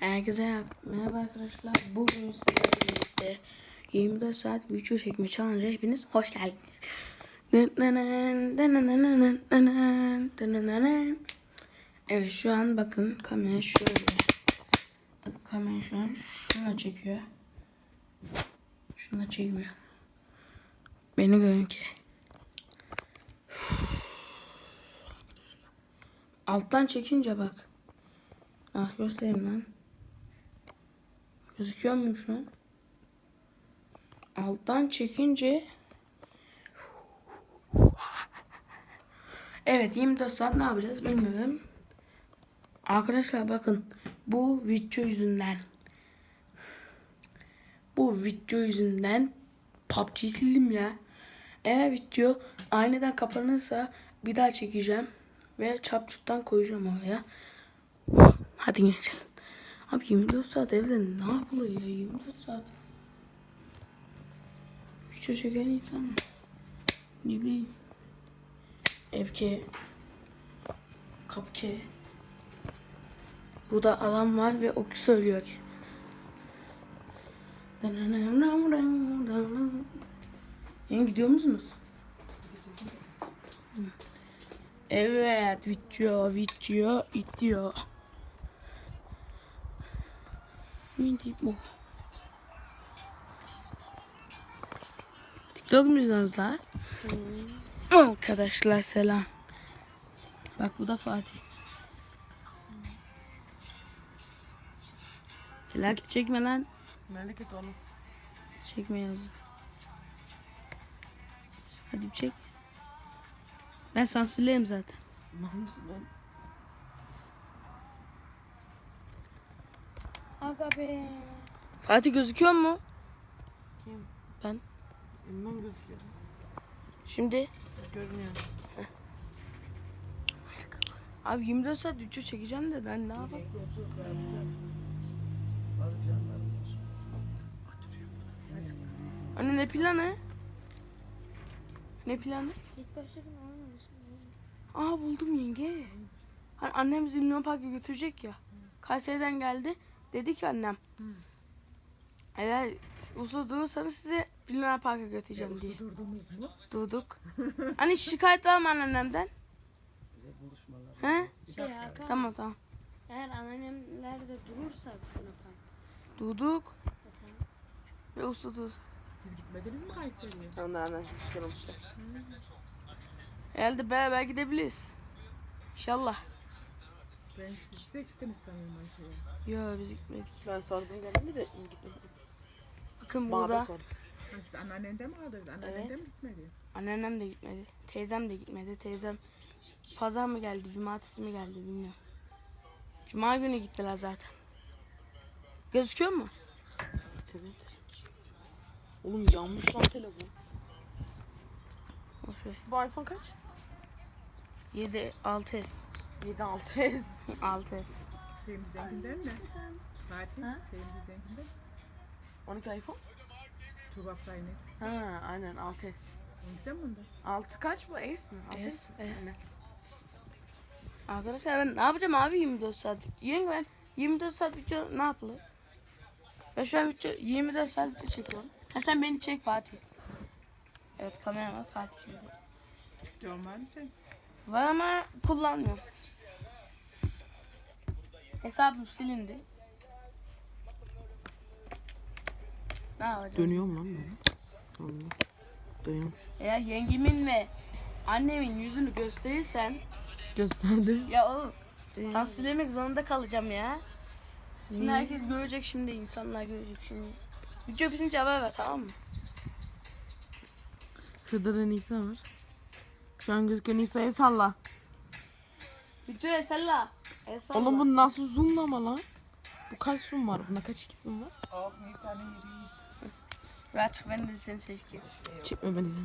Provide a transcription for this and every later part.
Herkese merhaba arkadaşlar. Bugün sizlerle birlikte 24 saat video çekme challenge hepiniz hoş geldiniz. Evet şu an bakın kamera şöyle. Kamera şu an şuna çekiyor. Şuna çekmiyor. Beni görün ki. Alttan çekince bak. Ah göstereyim lan. Gözüküyor muyum şu an? Alttan çekince Evet 24 saat ne yapacağız bilmiyorum. Arkadaşlar bakın bu video yüzünden bu video yüzünden PUBG sildim ya. Eğer video aniden kapanırsa bir daha çekeceğim ve çapçuttan koyacağım oraya. Hadi geçelim. Abi 24 saat evde ne yapılıyor ya 24 saat? Video çeken insan ne bileyim. Evke Kapke Bu da adam var ve o söylüyor ki Yeni gidiyor musunuz? Evet, video, video, video. Mini bu. TikTok mu izliyorsunuz lan? Arkadaşlar selam. Bak bu da Fatih. Felaket çekme lan. Memleket oğlum. Çekme yazı. Hadi çek. Ben sansürleyeyim zaten. Mal mısın Aga be. Fatih gözüküyor mu? Kim? Ben. Bilmem gözüküyor. Şimdi Görünüyor. abi 24 saat video çekeceğim de ben ne yapayım? Anne ne planı? Ne planı? İlk başta olmamışsın. Aa buldum yenge. Hani annem bizi Luna Park'a götürecek ya. Kayseri'den geldi. Dedi ki annem. Eğer usul durursanız size Luna Park'a götüreceğim diye. Durdunuz mu? Durduk. hani şikayet var mı annemden? He? Şey Hakan. Tamam tamam. Eğer anneannemler de durursa bunu yapar. Durduk. Ve usul dur. Siz gitmediniz mi Kayseri'ye? Hemen çıkarmışlar. Herhalde beraber gidebiliriz. İnşallah. Ben siz de gittiniz sanıyorum Ayşe'ye. Yo biz gitmedik. Ben sordum geldi de biz gitmedik. Bakın Bana da burada siz anneannende mi aldınız? Anneannende Evet. mi gitmedi? anneannem de gitmedi. Teyzem de gitmedi. Teyzem pazar mı geldi, cumartesi mi geldi bilmiyorum. Cuma günü gittiler zaten. Gözüküyor mu? Evet. Oğlum yanmış lan telefon. Bu iPhone kaç? 7 6S. 7 6s. 6S. Sevimli zenginden mi? Fatih, Ha? sevimli zenginden. 12 iPhone? Tuğba Flynet. Ha aynen 6s. Ondan mı onda? 6 kaç bu? Ace mi? 6s. S, S. Arkadaşlar ben ne yapacağım abi 24 saat? Yenge ben 24 saat video ne yapılır? Ben şu an video 24 saat video çekiyorum. Ha sen beni çek Fatih. Evet kamera var Fatih şimdi. Mı sen? Var ama kullanmıyorum. Hesabım silindi. Ne yapacağım? Dönüyorum lan böyle. Allah. Dönüyorum. Eğer yengemin ve annemin yüzünü gösterirsen Gösterdi. ya oğlum sansürlemek zorunda kalacağım ya. Şimdi herkes görecek şimdi insanlar görecek şimdi. Video bitince haber ver tamam mı? Şurada da Nisa var. Şu an gözüküyor Nisa'ya salla. Video esella. Esella. Oğlum bu nasıl zoomlama lan? Bu kaç zoom var? Bunda kaç x zoom var? Oh Nisa'nın yeri. Ve artık ben de seni seçiyorum. Çekme beni sen.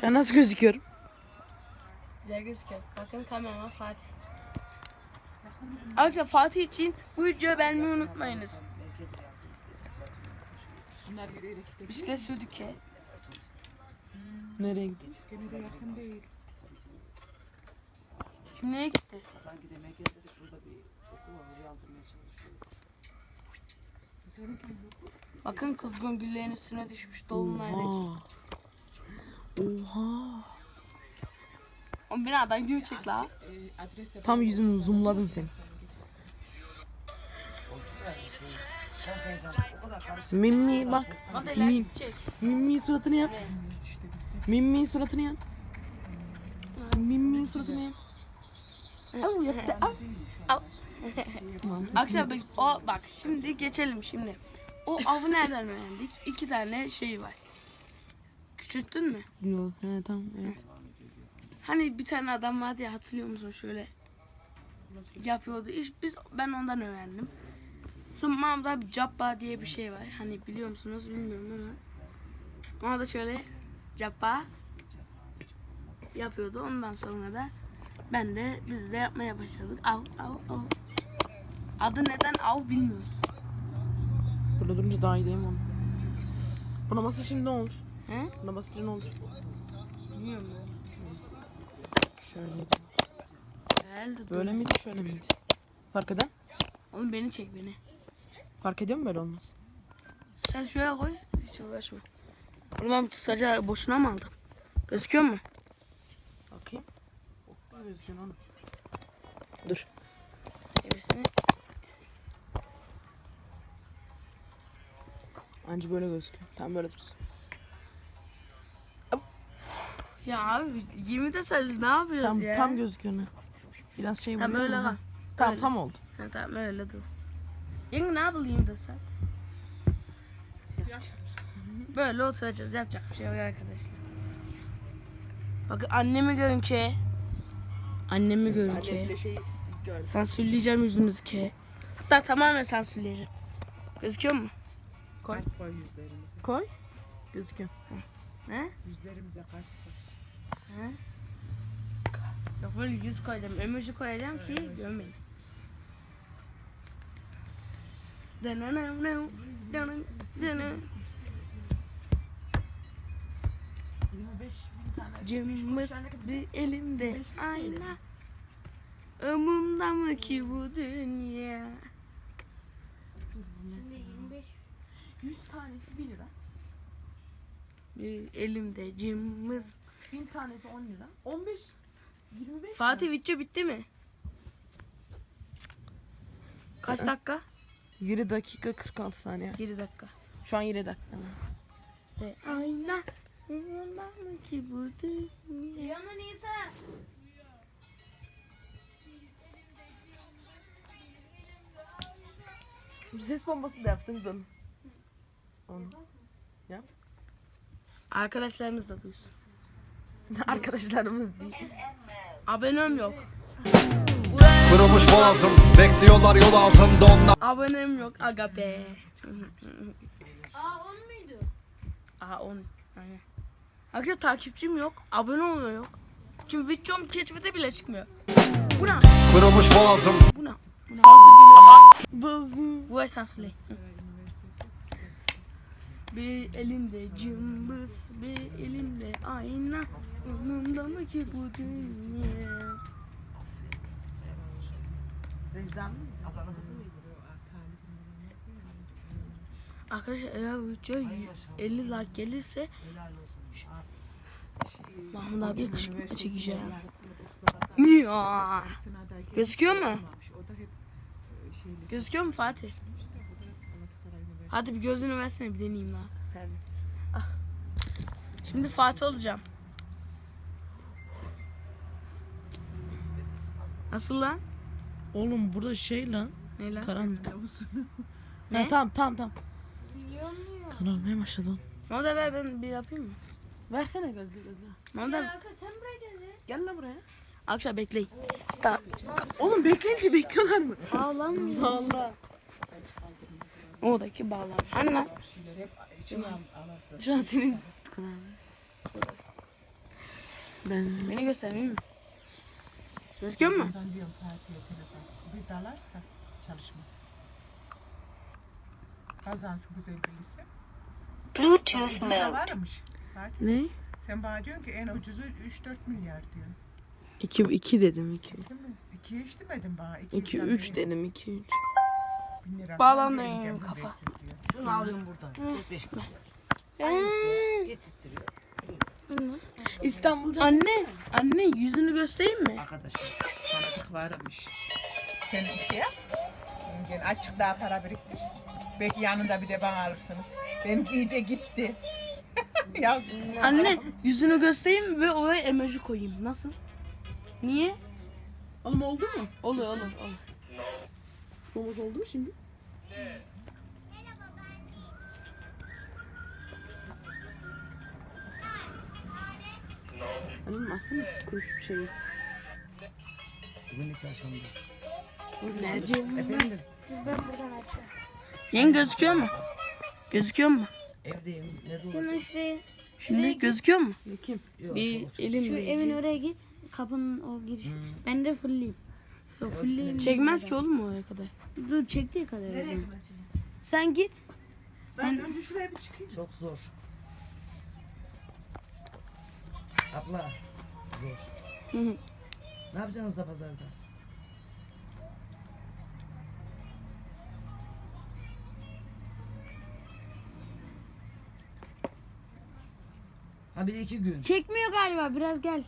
Şu an nasıl gözüküyorum? Güzel gözüküyor. Bakın kameraman Fatih. Arkadaşlar Fatih için bu videoyu beğenmeyi unutmayınız. Bisiklet sürdük ya. Nereye gidiyor? Gene de yakın değil. Kim nereye gitti? Sanki demek ki şurada bir okul var oraya aldırmaya çalışıyor. Bakın kızgın güllerin üstüne düşmüş dolunaylık. Oha. Oha. O binadan gibi çek la. Tam yüzümü zoomladım seni. Mimmi bak. Mimmi suratını yap. Mimmi suratını yap. Mimmi suratını yap. Al yaptı. Al. Akşam biz o bak şimdi geçelim şimdi. O avı nereden öğrendik? İki tane şey var. Küçülttün mü? Yok, he tamam evet. Hani bir tane adam vardı ya hatırlıyor musun şöyle yapıyordu. İş biz ben ondan öğrendim. Sonra bir Cabba diye bir şey var. Hani biliyor musunuz bilmiyorum ama. Ona da şöyle Cabba yapıyordu. Ondan sonra da ben de biz de yapmaya başladık. Av av av. Adı neden av bilmiyoruz. Burada durunca daha iyi değil mi oğlum? Buna basınca şimdi ne olur? He? Buna basınca ne olur? Bilmiyorum. Şöyleydi. Herhalde Böyle miydi şöyle miydi? Fark eden? Oğlum beni çek beni. Fark ediyor mu böyle olmaz? Sen şuraya koy. Hiç uğraşma. Oğlum ben boşuna mı aldım? Gözüküyor mu? Bakayım. Oh, gözüküyor oğlum. Dur. Çevirsene. Anca böyle gözüküyor. Tam böyle dursun. Ya abi 20 de sayıyoruz ne yapıyoruz Tam, ya? tam gözüküyor ne? Biraz şey Tam vuruyor öyle. Tamam Öyle. tam oldu. Ha, tamam öyle dur. Yenge ne yapayım da sen? Böyle oturacağız. Yapacak bir şey yok arkadaşlar. Bakın annemi görün ki. Annemi görün ki. şey. Sansürleyeceğim yüzünüzü ki. Hatta tamamen sansürleyeceğim. Gözüküyor mu? Koy. Kalp koy yüzlerimize. Koy. Gözüküyor. He? Yüzlerimize kalp koy. Yok böyle yüz koyacağım. Emoji koyacağım ki görmeyin. Dönönönön, dönön, Cımbız bir elimde ayna. Ömrümde mı ki bu dünya? 100 tanesi 1 lira. Bir elimde cımbız. 1000 tanesi 10 lira. 15 25 Fatih video bitti mi? Kaç dakika? 7 dakika 46 saniye. 7 dakika. Şu an 7 dakika. Ve ayna. Ömrümde mı ki bu dünya? Yana Nisa. Bir ses bombası da yapsanız onu. Onu. Yap. Arkadaşlarımız da duysun. Arkadaşlarımız değil. Abonem yok. Kırılmış boğazım Bekliyorlar yol ağzında onlar Abonem yok aga be. Aa on muydu? Aha 10. Aynen. Arkadaşlar takipçim yok. Abone oluyor yok. Çünkü videom keşfete bile çıkmıyor. Bu ne? Kırılmış boğazım Bu ne? Bu ne? Bazı. Bu esanslı. Bir elimde cımbız, bir elimde ayna. Umurumda mı ki bu dünya? Arkadaşlar eğer bu video 50 like gelirse Mahmut abi kışkırtma çekeceğim. Ya. Gözüküyor mu? yapmamış. O da hep e, şeyli. Gözüküyor mu Fatih? Hadi bir gözünü versene bir deneyeyim. Tabii. Şimdi Fatih olacağım. Nasıl lan? Oğlum burada şey lan. Ne lan? Karanlık. Ne? Ha, tamam tamam tamam. Yanmıyor. Kararmaya başladı oğlum. Onu da ver ben bir yapayım mı? Versene gözlü gözlü. Onu da Arka sen buraya gel. Gel lan buraya. Akşam bekleyin. Tamam. Oğlum bekleyince bekliyorlar mı? Ağlamıyor. Valla. Oradaki bağlam. Hani lan? Şu an senin kulağın. Ben Beni göstermeyeyim mi? Gözüküyor mu? Ben diyorum Fatih'e telefon. Bir dalarsa çalışmaz. Kazansın güzel bir lise. Bluetooth mode. varmış. Fatih. ne? Sen bana diyorsun ki en ucuzu 3-4 milyar diyorsun. 2 2 dedim 2. Değil mi? İkiye iş demedin bana. İki, 2 falan 3 değil. dedim 2 3. Bin lira Bağlan falan da verin, yiyorum gel kafa. Şunu alıyorum buradan. 45 kuruş. Ee, Aynısı getirtiyor. İstanbul'da. Anne, anne yüzünü göstereyim mi? Arkadaşlar. Tanıdık varmış. Sen işe yap. Gel açık daha para biriktir. Belki yanında bir de bana alırsınız. Benim iyice gitti. Yazık. Anne, yüzünü göstereyim ve oraya emoji koyayım. Nasıl? Niye? Oğlum oldu mu? Olur, olur, olur. Momos oldu mu şimdi? Annem aslında kuruş bir şey. Bugün de çarşamba. Efendim? ben buradan açıyorum. Yeni gözüküyor mu? Gözüküyor mu? Evdeyim. Ne Hemen şuraya. Şimdi gözüküyor mu? Kim? Yok, Bir çok- Şu elim evin oraya git. Kapının o giriş. Ben de fullleyim. Yok fullleyim. Çekmez ki oğlum mu oraya kadar? Dur çektiği kadar. o zaman. Sen git. Ben önce şuraya bir çıkayım. Çok zor. Abla. Zor. Hı hı. ne yapacaksınız da pazarda? Ha bir de iki gün. Çekmiyor galiba biraz gel.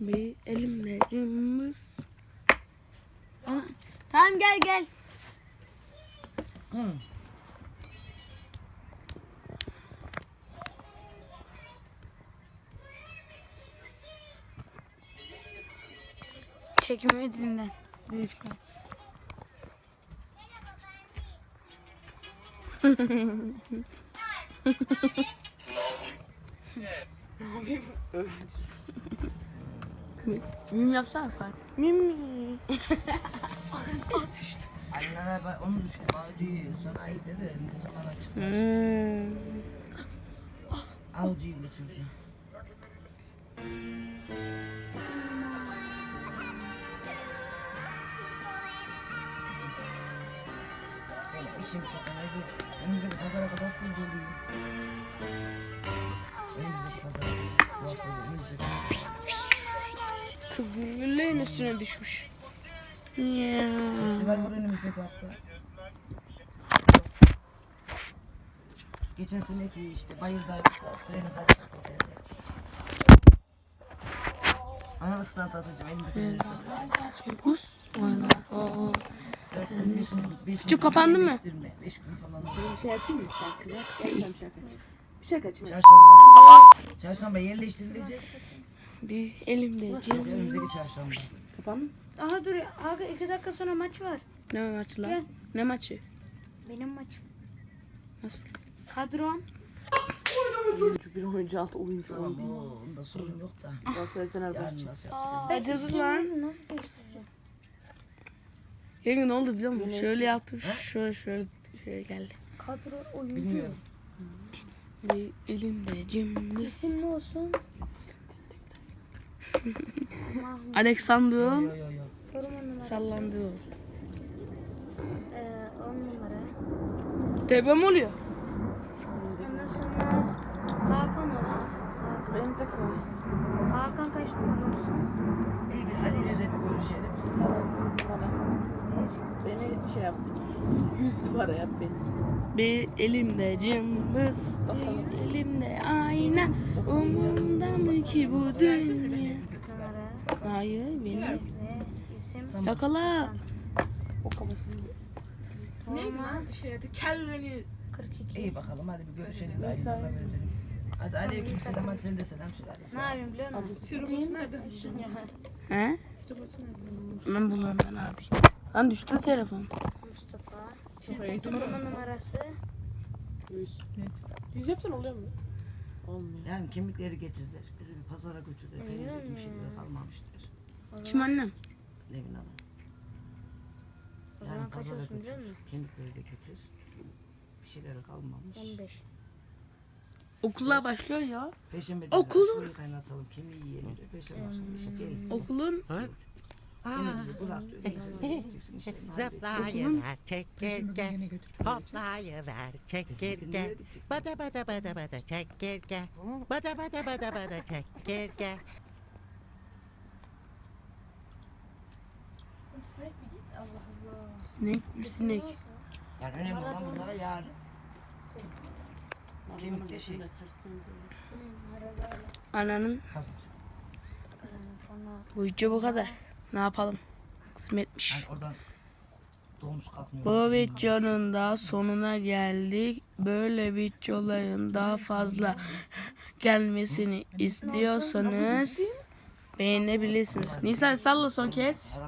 Bir elimle cımbız. Tamam gel gel. Hı. Çekmiyor dizinden. Büyük ihtimal. Mim yapsana Fatih. Mim mi? Annene bak onu düşün. Avcıyı sana iyi dedi. Ne zaman açık. Hmm. Avcıyı götürdü. İşim çok önemli. Önümüzdeki pazara kadar full doluyum. Pazara. Kız güllerin üstüne düşmüş. Ya. Festival var önümüzdeki hafta. Geçen seneki işte bayırdaymışlar. Freni kaçtık. Ana ıslat atacağım. Elimde freni satacağım. Buz. Vay Çok kapandı mı? değiştirme. Beş gün falan. Bir şey açayım mı? Gel sen şarkı. Bir şarkı açayım. Çarşamba. Çarşamba yerleştirilecek. Bir cımbız. Önümüzdeki çarşamba. Kapandı mı? Aha dur aga iki dakika sonra maç var. Ne maçı lan? Gel. Ne maçı? Benim maçım. Nasıl? Kadrom. Oyuncu bir oyuncu altı oyuncu Tamam o, onda sorun yok da. Galatasaray Fenerbahçe. Yarın nasıl yapacak? Acıdı lan. Yenge ne oldu biliyor musun? Şöyle yaptım. Şöyle şöyle şöyle geldi. Kadro oyuncu. Bilmiyorum. Bir elimle cımbız. İsim ne olsun? Alexander Yo yo yo. Forma numarası. sallandı. Ee, on numara. Deprem oluyor. Ondan sonra Hakan olsun. Benim takımım. Hakan kaç numara olsun? İyi biz Ali ile de bir görüşelim. Beni şey yap. 100 numara yap beni. Bir elimde cımbız, bir elimde ayna. Umurumda mı ki bu dünya? Numara. Hayır benim. İsim. Yakala. Forma. Şeyde kelleni 42. İyi bakalım hadi bir görüşelim. verelim. Hadi aleyküm selam. Hadi sen de selam söyle. Hadi Ne sağ ol. yapayım biliyor musun? Tribus nerede? He? Ben bulurum ben abi. Lan düştü telefon. Mustafa. Forma numarası. 100. 100 yapsan oluyor mu? Olmuyor. Yani kemikleri getirdiler. Bizi bir pazara götürdüler. Temizledik bir şey de kalmamıştır. Kim annem? Nevin Hanım. O Yani zaman kaç pazara olsun biliyor götür. musun? Kemikleri de getir. Bir şeyleri kalmamış. 15. Okullar başlıyor ya. Peşembe Okulu- Suyu kaynatalım. Kemiği yiyelim diyor. Peşembe başlamış. Gelin. Okulun Yine bizi bırak diyor. Gideceksin, gideceksin. Zıplayıver çekirge, hoplayıver. Bada bada bada bada çekirge, bada bada bada bada çekirge. Sinek mi sinek? Yani önemli olan bunlara yarın. De şey. Ananın bu video bu kadar. Ne yapalım? Kısmetmiş. Bu videonun da sonuna geldik. Böyle videoların daha fazla gelmesini istiyorsanız beğenebilirsiniz. Nisa salla son kez.